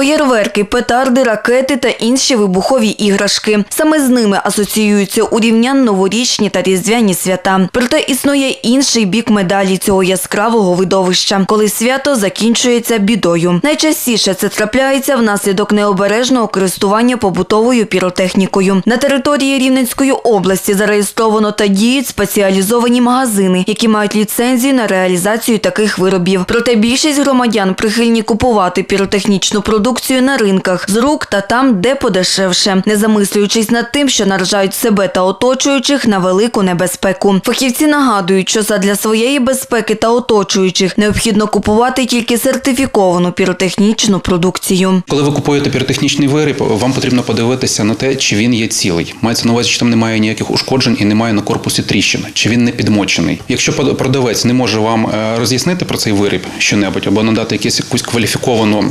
Феєрверки, петарди, ракети та інші вибухові іграшки. Саме з ними асоціюються у рівнян новорічні та різдвяні свята. Проте існує інший бік медалі цього яскравого видовища, коли свято закінчується бідою. Найчастіше це трапляється внаслідок необережного користування побутовою піротехнікою. На території Рівненської області зареєстровано та діють спеціалізовані магазини, які мають ліцензію на реалізацію таких виробів. Проте більшість громадян прихильні купувати піротехнічну продукцію на ринках з рук та там, де подешевше, не замислюючись над тим, що наражають себе та оточуючих на велику небезпеку. Фахівці нагадують, що задля своєї безпеки та оточуючих необхідно купувати тільки сертифіковану піротехнічну продукцію. Коли ви купуєте піротехнічний виріб, вам потрібно подивитися на те, чи він є цілий. Мається на увазі, що там немає ніяких ушкоджень і немає на корпусі тріщин, чи він не підмочений. Якщо продавець не може вам е, роз'яснити про цей виріб щонебудь або надати якусь, якусь кваліфіковану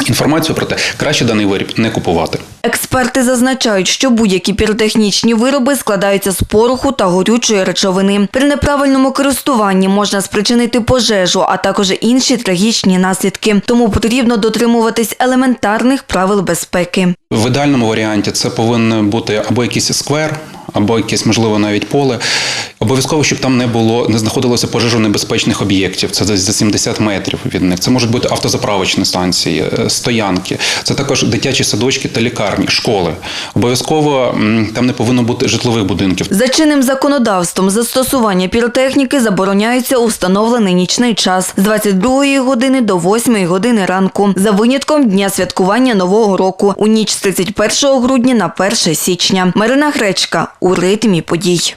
інформацію про те, краще даний виріб не купувати. Експерти зазначають, що будь-які піротехнічні вироби складаються з пороху та горючої речовини. При неправильному користуванні можна спричинити пожежу, а також інші трагічні наслідки. Тому потрібно дотримуватись елементарних правил безпеки. В ідеальному варіанті це повинен бути або якийсь сквер, або якесь, можливо, навіть поле. Обов'язково, щоб там не було, не знаходилося пожежонебезпечних об'єктів. Це десь за 70 метрів від них. Це можуть бути автозаправочні станції, е, стоянки. Це також дитячі садочки та лікарні, школи. Обов'язково там не повинно бути житлових будинків. За чинним законодавством застосування піротехніки забороняється у встановлений нічний час з 22 години до 8 години ранку за винятком дня святкування нового року у ніч з 31 грудня на 1 січня. Марина Гречка у ритмі подій.